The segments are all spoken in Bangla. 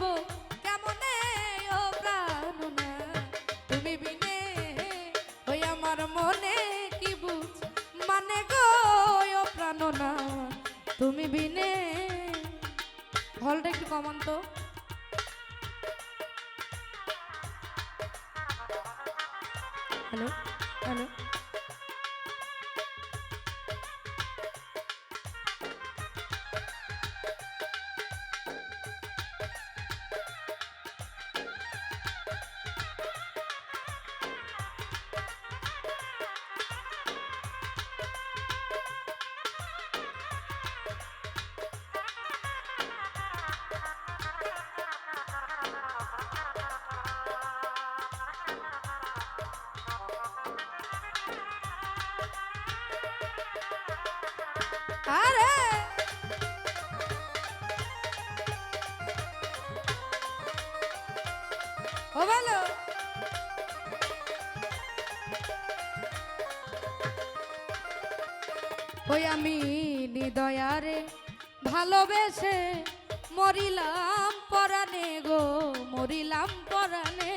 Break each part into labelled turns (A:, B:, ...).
A: রইব কেমনে তুমি বিনে ওই আমার মনে কি মানে তুমি বিনে হলটা একটু কমান তো। Hello hello. আরে। ও ভালো ওই আমি নিদয়ারে ভালোবেসে মরিলাম পরানে গো মরিলাম পরানে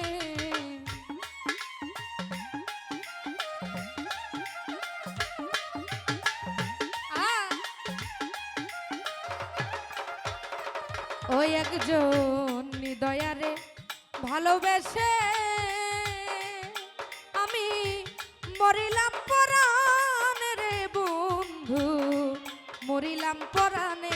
A: ওই একজন নিদয়ারে ভালোবেসে আমি মরিলাম পরাণে রে বন্ধু মরিলাম পরাণে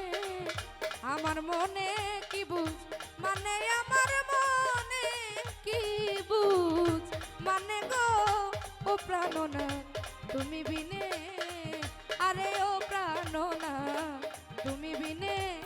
A: আমার মনে কি বুঝ? মানে আমার মনে কি বুঝ? মানে গো, ও প্রাণনা তুমি বিনে, আরে ও প্রাণনা তুমি বিনে